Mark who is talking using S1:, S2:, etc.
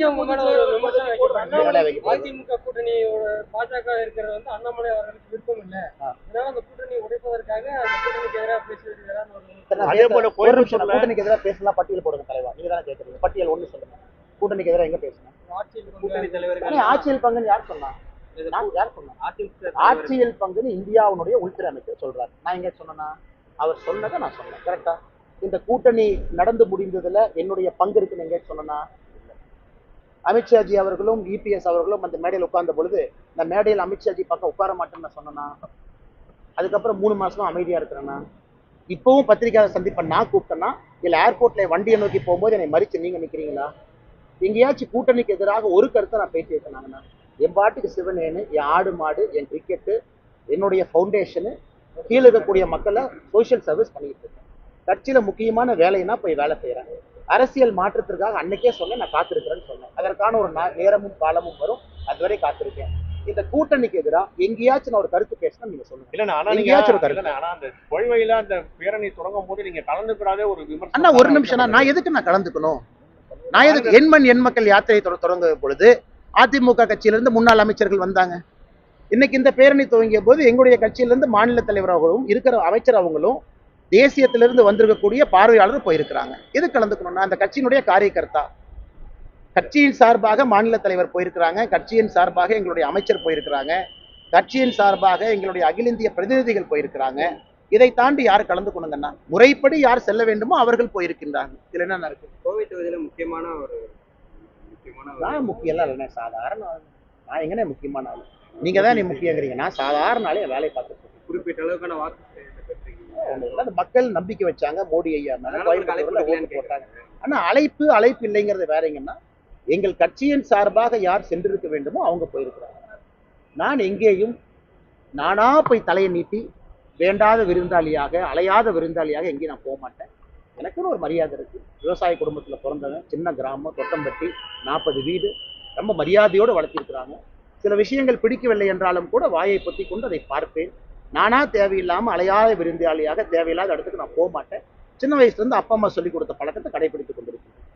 S1: தொடர்ச்சியா உங்க மேல ஒரு விமர்சனம் வைக்கப்படுது.
S2: மேல வைக்கப்படுது.
S1: அதிமுக கூட்டணியோட பாஜக இருக்கிறது வந்து அண்ணாமலை அவர்களுக்கு விருப்பம் இல்ல.
S2: ஆ.
S1: அதனால அந்த கூட்டணி உடைப்பதற்காக அந்த கூட்டணிக்கு எதிராக
S2: கூட்டணிக்கு பேசலாம் பட்டியல் போடுங்க தலைவா. நீங்க தானே கேட்கறீங்க பட்டியல் ஒண்ணு சொல்லுங்க. கூட்டணிக்கு எதிராக எங்க
S1: ஆட்சியில்
S3: கூட்டணி
S2: ஆனா, ஆட்சியல் பங்குன்னு யார் சொன்னா? சொன்னா? ஆட்சியல் பங்குன்னு இந்தியாவுடைய உள்துறை அமைச்சர் சொல்றாரு. நான் எங்க சொன்னேன்னா அவர் சொன்னதை நான் சொன்னேன். கரெக்டா இந்த கூட்டணி நடந்து முடிந்ததுல என்னுடைய பங்கு இருக்குன்னு எங்க இல்ல. அமித்ஷாஜி அவர்களும் இபிஎஸ் அவர்களும் அந்த மேடையில் உட்கார்ந்த பொழுது இந்த மேடையில் அமித்ஷாஜி பக்கம் உட்கார மாட்டேன்னு நான் சொன்னேன்னா அதுக்கப்புறம் மூணு மாசமும் அமைதியா இருக்கிறேன்னா இப்பவும் பத்திரிகையாளர் சந்திப்பை நான் கூப்பிட்டேன்னா இல்லை ஏர்போர்ட்ல வண்டியை நோக்கி போகும்போது என்னை மறிச்சு நீங்க நிக்கிறீங்களா? எங்கேயாச்சும் கூட்டணிக்கு எதிராக ஒரு கருத்தை நான் பேசி இருக்கேனாங்கண்ணா என் பாட்டுக்கு சிவனேனு என் ஆடு மாடு என் கிரிக்கெட்டு என்னுடைய ஃபவுண்டேஷனு கீழே இருக்கக்கூடிய மக்களை சோஷியல் சர்வீஸ் பண்ணிட்டு இருக்கேன். கட்சியில முக்கியமான வேலைன்னா போய் வேலை செய்யறேன். அரசியல் மாற்றத்திற்காக அன்னைக்கே சொன்னேன் நான் காத்திருக்கிறேன்னு சொன்னேன். அதற்கான ஒரு நேரமும் காலமும் வரும். அதுவரை காத்திருக்கேன். இந்த கூட்டணிக்கு எதிராக எங்கேயாச்சும் நான் ஒரு கருத்து பேசினா நீங்க சொல்லுங்க.
S4: இல்லண்ணா ஆனா நீங்க
S2: ஒரு கருத்து.
S4: ஆனா அந்த கொள்கையில அந்த பேரணி தொடங்கும் போது நீங்க கலந்துக்கூடாதே ஒரு விமர்சனம்
S2: அண்ணா ஒரு நிமிஷம் நான் எதுக்கு நான் கலந்துக்கணும்? நான் எதுக்கு எண்மண் எண் மக்கள் யாத்திரை தொட- தொடங்க பொழுது அதிமுக கட்சியிலிருந்து முன்னாள் அமைச்சர்கள் வந்தாங்க. இன்னைக்கு இந்த பேரணி துவங்கிய போது எங்களுடைய கட்சியிலிருந்து மாநில தலைவர் அவர்களும் இருக்கிற அமைச்சர் அவங்களும் தேசியத்திலிருந்து வந்திருக்கக்கூடிய பார்வையாளர் போயிருக்கிறாங்க. எது கலந்துக்கணும்னா அந்த கட்சியினுடைய காரியகர்த்தா. கட்சியின் சார்பாக மாநில தலைவர் போயிருக்கிறாங்க. கட்சியின் சார்பாக எங்களுடைய அமைச்சர் போயிருக்கிறாங்க. கட்சியின் சார்பாக எங்களுடைய அகில இந்திய பிரதிநிதிகள் போயிருக்கிறாங்க. இதை தாண்டி யார் கலந்துக்கணுங்கன்னா முறைப்படி யார் செல்ல வேண்டுமோ அவர்கள் போயிருக்கின்றார்கள் இதுல என்ன இருக்கு
S3: கோவை தொகுதியில முக்கியமான ஒரு
S2: நான் முக்கியம் இல்லைண்ணே சாதாரண. நான் எங்கனே முக்கியமான ஆளு? நீங்க தான் நீ முக்கியங்கிறீங்க. நான் சாதாரண ஆளே வேலையை பார்த்துட்டு.
S3: குறிப்பிட்ட அளவுக்கான வாக்கு.
S2: அந்த மக்கள் நம்பிக்கை வச்சாங்க மோடி ஐயா கோயம்புத்தூர்ல போட்டாங்க. ஆனா அழைப்பு அழைப்பு இல்லைங்கிறது வேறங்கன்னா எங்கள் கட்சியின் சார்பாக யார் சென்றிருக்க வேண்டுமோ அவங்க போயிருக்கிறாங்க. நான் எங்கேயும் நானா போய் தலையை நீட்டி வேண்டாத விருந்தாளியாக அலையாத விருந்தாளியாக எங்கேயும் நான் போக மாட்டேன் எனக்குன்னு ஒரு மரியாதை இருக்கு. விவசாய குடும்பத்துல பிறந்தவன் சின்ன கிராமம் தொட்டம்பட்டி நாற்பது வீடு ரொம்ப மரியாதையோடு வளர்த்திருக்கிறாங்க. சில விஷயங்கள் பிடிக்கவில்லை என்றாலும் கூட வாயை பொத்தி கொண்டு அதை பார்ப்பேன். நானா தேவையில்லாம அலையாத விருந்தாளியாக தேவையில்லாத இடத்துக்கு நான் போக மாட்டேன் சின்ன வயசுல இருந்து அப்பா அம்மா சொல்லிக் கொடுத்த பழக்கத்தை கடைபிடித்துக் கொண்டிருக்கேன்.